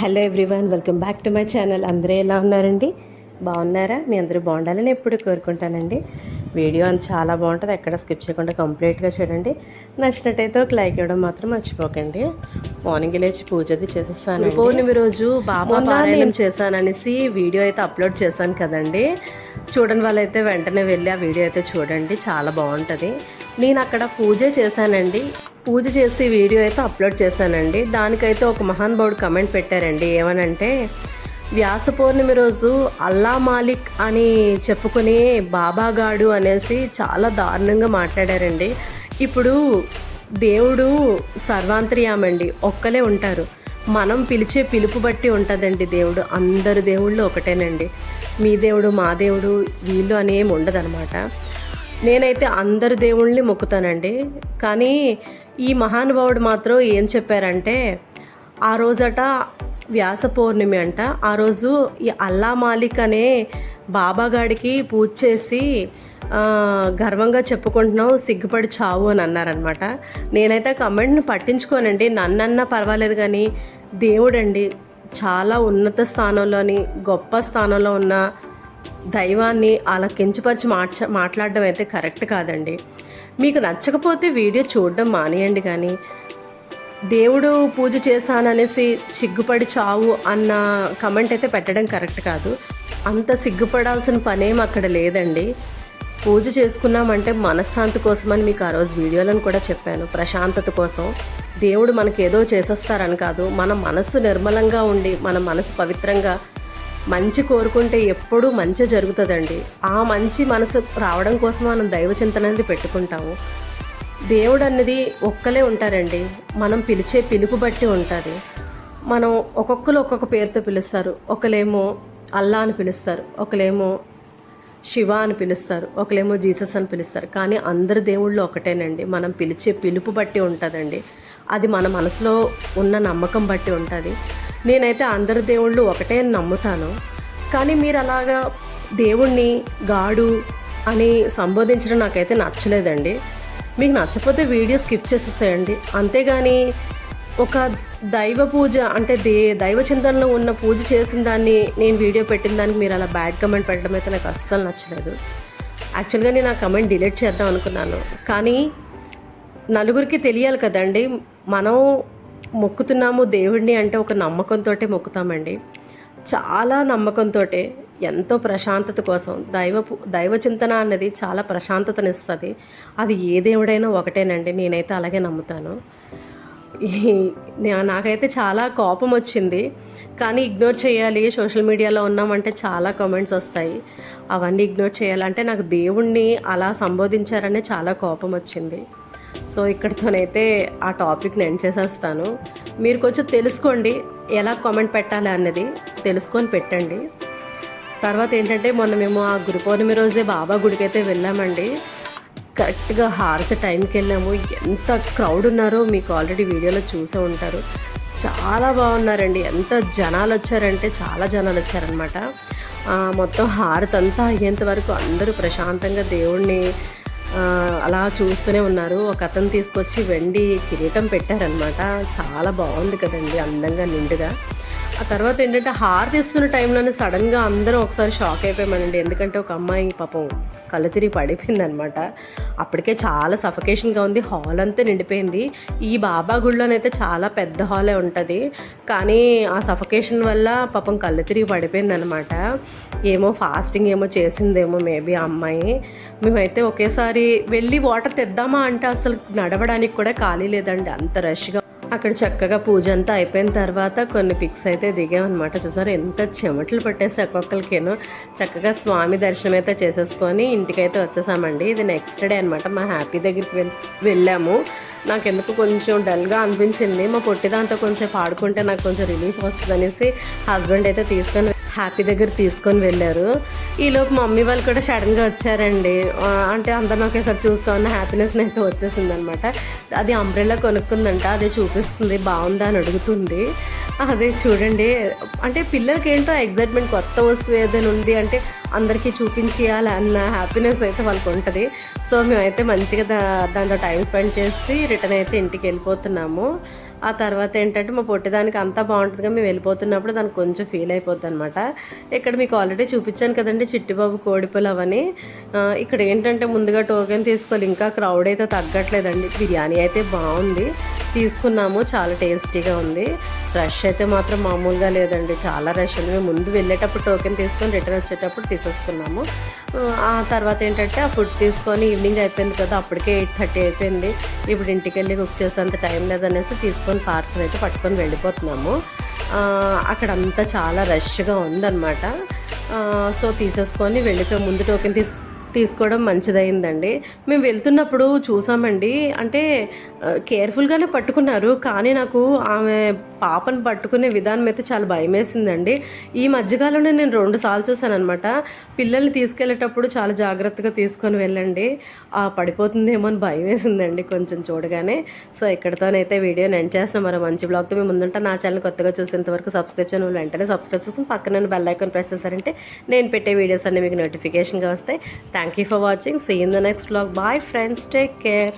Hello everyone welcome back to my channel. అందరూ ఎలా ఉన్నారండి? బాగున్నారా? మీ అందరూ బాగుండాలని ఎప్పుడు కోరుకుంటానండి. వీడియో అంత చాలా బాగుంటుంది ఎక్కడ స్కిప్ చేయకుండా కంప్లీట్గా చూడండి. నచ్చినట్టయితే ఒక లైక్ ఇవ్వడం మాత్రం మర్చిపోకండి. మార్నింగ్ లేచి పూజ అది చేసేస్తాను పౌర్ణమి రోజు బాబా పారాయణం చేశాననేసి వీడియో అయితే అప్లోడ్ చేశాను కదండి. చూడని వాళ్ళైతే వెంటనే వెళ్ళి ఆ వీడియో అయితే చూడండి చాలా బాగుంటుంది. నేను అక్కడ పూజ చేశానండి. పూజ చేసి వీడియో అయితే అప్లోడ్ చేశానండి. దానికైతే ఒక మహానుభావుడు కమెంట్ పెట్టారండి. ఏమనంటే వ్యాస పౌర్ణమి రోజు అల్లా మాలిక్ అని చెప్పుకుని బాబాగాడు అనేసి చాలా దారుణంగా మాట్లాడారండి. ఇప్పుడు దేవుడు సర్వాంతర్యామండి. ఒక్కలే ఉంటారు. మనం పిలిచే పిలుపు బట్టి ఉంటుందండి దేవుడు. అందరు దేవుళ్ళు ఒకటేనండి. మీ దేవుడు మా దేవుడు వీళ్ళు అనేమి ఏమి ఉండదన్నమాట నేనైతే అందరు దేవుళ్ళని మొక్కుతానండి. కానీ ఈ మహానుభావుడు మాత్రం ఏం చెప్పారంటే ఆ రోజట వ్యాస పౌర్ణమి అంట. ఆ రోజు ఈ అల్లా మాలిక్ అనే బాబాగాడికి పూజ చేసి గర్వంగా చెప్పుకుంటున్నావు సిగ్గుపడి చావు అని అన్నారనమాట నేనైతే కమెంట్ని పట్టించుకోనండి. నన్నన్నా పర్వాలేదు కానీ దేవుడండి చాలా ఉన్నత స్థానంలోని గొప్ప స్థానంలో ఉన్న దైవాన్ని అలా కించపరిచి మాట్లా మాట్లాడడం అయితే కరెక్ట్ కాదండి. మీకు నచ్చకపోతే వీడియో చూడడం మానేయండి కానీ దేవుడు పూజ చేశాననేసి సిగ్గుపడి చావు అన్న కమెంట్ అయితే పెట్టడం కరెక్ట్ కాదు. అంత సిగ్గుపడాల్సిన పనేం అక్కడ లేదండి. పూజ చేసుకున్నామంటే మనశ్శాంతి కోసమని మీకు ఆ రోజు వీడియోలను కూడా చెప్పాను. ప్రశాంతత కోసం. దేవుడు మనకేదో చేసేస్తారని కాదు. మన మనసు నిర్మలంగా ఉండి మన మనసు పవిత్రంగా మంచి కోరుకుంటే ఎప్పుడూ మంచి జరుగుతుందండి. ఆ మంచి మనసు రావడం కోసం మనం దైవ చింతన అనేది పెట్టుకుంటాము. దేవుడు అన్నది ఒక్కలే ఉంటారండి. మనం పిలిచే పిలుపు బట్టి ఉంటుంది. మనం ఒక్కొక్కరు ఒక్కొక్క పేరుతో పిలుస్తారు. ఒకలేమో అల్లా అని పిలుస్తారు. ఒకలేమో శివ అని పిలుస్తారు. ఒకలేమో జీసస్ అని పిలుస్తారు. కానీ అందరు దేవుళ్ళు ఒకటేనండి. మనం పిలిచే పిలుపు బట్టి ఉంటుందండి. అది మన మనసులో ఉన్న నమ్మకం బట్టి ఉంటుంది. నేనైతే అందరి దేవుళ్ళు ఒకటే అని నమ్ముతాను. కానీ మీరు అలాగా దేవుణ్ణి గాడు అని సంబోధించడం నాకైతే నచ్చలేదండి. మీకు నచ్చకపోతే వీడియో స్కిప్ చేసేసేయండి. అంతేగాని ఒక దైవ పూజ అంటే దే దైవ చింతనలో ఉన్న పూజ చేసిన దాన్ని నేను వీడియో పెట్టిన దానికి మీరు అలా బ్యాడ్ కమెంట్ పెట్టడం అయితే నాకు అస్సలు నచ్చలేదు. యాక్చువల్గా నేను ఆ కమెంట్ డిలీట్ చేద్దాం అనుకున్నాను. కానీ నలుగురికి తెలియాలి కదండి. మనం మొక్కుతున్నాము దేవుడిని అంటే ఒక నమ్మకంతో మొక్కుతామండి. చాలా నమ్మకంతో ఎంతో ప్రశాంతత కోసం. దైవ దైవ చింతన అన్నది చాలా ప్రశాంతతనిస్తుంది. అది ఏ దేవుడైనా ఒకటేనండి నేనైతే అలాగే నమ్ముతాను. ఈ- నాకైతే చాలా కోపం వచ్చింది. కానీ ఇగ్నోర్ చేయాలి సోషల్ మీడియాలో ఉన్నామంటే చాలా కామెంట్స్ వస్తాయి. అవన్నీ ఇగ్నోర్ చేయాలంటే నాకు దేవుణ్ణి అలా సంబోధించారనే చాలా కోపం వచ్చింది. సో ఇక్కడితోనైతే ఆ టాపిక్ని ఎండ్ చేసేస్తాను. మీరు కొంచెం తెలుసుకోండి ఎలా కామెంట్ పెట్టాలి అన్నది తెలుసుకొని పెట్టండి. తర్వాత ఏంటంటే మొన్న మేము ఆ గురు పౌర్ణమి రోజే బాబా గుడికి అయితే వెళ్ళామండి. కరెక్ట్గా హారతి టైంకి వెళ్ళాము. ఎంత క్రౌడ్ ఉన్నారో మీకు ఆల్రెడీ వీడియోలో చూసే ఉంటారు. చాలా బాగున్నారండి. ఎంత జనాలు వచ్చారంటే చాలా జనాలు వచ్చారనమాట మొత్తం హారతి అంతా అయ్యేంత వరకు అందరూ ప్రశాంతంగా దేవుణ్ణి అలా చూస్తూనే ఉన్నారు. ఒక అతను తీసుకొచ్చి వెండి కిరీటం పెట్టారనమాట చాలా బాగుంది కదండి అందంగా నిండుగా. ఆ తర్వాత ఏంటంటే హార్ తీస్తున్న టైంలోనే సడన్గా అందరం ఒకసారి షాక్ అయిపోయామనండి ఎందుకంటే ఒక అమ్మాయి పాపం కళ్ళు తిరిగి పడిపోయింది అనమాట అప్పటికే చాలా సఫకేషన్గా ఉంది. హాల్ అంతా నిండిపోయింది. ఈ బాబా గుళ్ళోనైతే చాలా పెద్ద హాలే ఉంటుంది. కానీ ఆ సఫకేషన్ వల్ల పాపం కళ్ళు తిరిగి పడిపోయింది అనమాట ఏమో ఫాస్టింగ్ ఏమో చేసిందేమో మేబీ ఆ అమ్మాయి. మేమైతే ఒకేసారి వెళ్ళి వాటర్ తెద్దామా అంటే అసలు నడవడానికి కూడా ఖాళీ లేదండి. అంత రష్గా అక్కడ చక్కగా పూజ అంతా అయిపోయిన తర్వాత కొన్ని పిక్స్ అయితే దిగామన్నమాట. చూసారు? ఎంత చెమటలు పట్టేసి ఒక్కొక్కరికేను చక్కగా స్వామి దర్శనం అయితే చేసేసుకొని ఇంటికైతే వచ్చేసామండి. ఇది నెక్స్ట్ డే అనమాట మా హ్యాపీ దగ్గరికి వెళ్ వెళ్ళాము. నాకు ఎందుకు కొంచెం డల్గా అనిపించింది. మా పొట్టి దాంతో కొంచెం పాడుకుంటే నాకు కొంచెం రిలీఫ్ వస్తుంది అనేసి హస్బెండ్ అయితే తీసుకొని హ్యాపీ దగ్గర తీసుకొని వెళ్ళారు. ఈలోపు మమ్మీ వాళ్ళు కూడా సడన్గా వచ్చారండి. అంటే అందరం ఒకేసారి చూస్తా ఉన్న హ్యాపీనెస్ అయితే వచ్చేసింది అనమాట అది అంబ్రెల్లా కొనుక్కుందంట అదే చూపిస్తుంది బాగుందా అని అడుగుతుంది. అదే చూడండి అంటే పిల్లలకి ఏంటో ఎగ్జైట్మెంట్ కొత్త వస్తువు ఏదైనా ఉంది అంటే అందరికీ చూపించేయాలి అన్న హ్యాపీనెస్ అయితే వాళ్ళకి ఉంటుంది. సో మేమైతే మంచిగా దా దాంట్లో టైం స్పెండ్ చేసి రిటర్న్ అయితే ఇంటికి వెళ్ళిపోతున్నాము. ఆ తర్వాత ఏంటంటే మా పొట్టిదానికి అంతా బాగుంటుందిగా మేము వెళ్ళిపోతున్నప్పుడు దానికి కొంచెం ఫీల్ అయిపోద్ది అనమాట ఇక్కడ మీకు ఆల్రెడీ చూపించాను కదండి చిట్టిబాబు కోడిపులు అవని ఇక్కడ ఏంటంటే ముందుగా టోకెన్ తీసుకోవాలి ఇంకా క్రౌడ్ అయితే తగ్గట్లేదండి. బిర్యానీ అయితే బాగుంది. తీసుకున్నాము చాలా టేస్టీగా ఉంది. రష్ అయితే మాత్రం మామూలుగా లేదండి. చాలా రష్ ఉంది. మేము ముందు వెళ్ళేటప్పుడు టోకెన్ తీసుకొని రిటర్న్ వచ్చేటప్పుడు తీసేసుకున్నాము. ఆ, తర్వాత ఏంటంటే ఆ ఫుడ్ తీసుకొని ఈవినింగ్ అయిపోయింది కదా అప్పటికే ఎయిట్ థర్టీ అయిపోయింది. ఇప్పుడు ఇంటికి వెళ్ళి కుక్ చేసేంత టైం లేదనేసి పట్టుకొని పార్సల్ అయితే పట్టుకొని వెళ్ళిపోతున్నాము. ఆ, అక్కడ అంతా చాలా రష్గా ఉందన్నమాట. ఆ, సో తీసేసుకొని వెళ్ళిపోయి ముందు టోకెన్ తీసుకు తీసుకోవడం మంచిదైందండి. మేము వెళ్తున్నప్పుడు చూసామండి. అంటే కేర్ఫుల్గానే పట్టుకున్నారు. కానీ నాకు ఆమె పాపను పట్టుకునే విధానం అయితే చాలా భయం వేసిందండి ఈ మధ్యకాలంలో నేను రెండు సార్లు చూసాను అనమాట పిల్లల్ని తీసుకెళ్ళేటప్పుడు చాలా జాగ్రత్తగా తీసుకొని వెళ్ళండి. ఆ పడిపోతుందేమో అని భయం వేసిందండి కొంచెం చూడగానే. సో ఇక్కడితోనైతే వీడియో ఎండ్ చేసిన మరో మంచి బ్లాగ్తో మేము ముందుంటే. నా ఛానల్ కొత్తగా చూసేంత వరకు సబ్స్క్రైబ్ చేయడం వెంటనే సబ్స్క్రైబ్ చేసుకుని పక్కన బెల్ ఐకాన్ ప్రెస్ చేశారంటే నేను పెట్టే వీడియోస్ అన్ని మీకు నోటిఫికేషన్గా వస్తాయి. Thank you for watching. See you in the next vlog. Bye friends. Take care.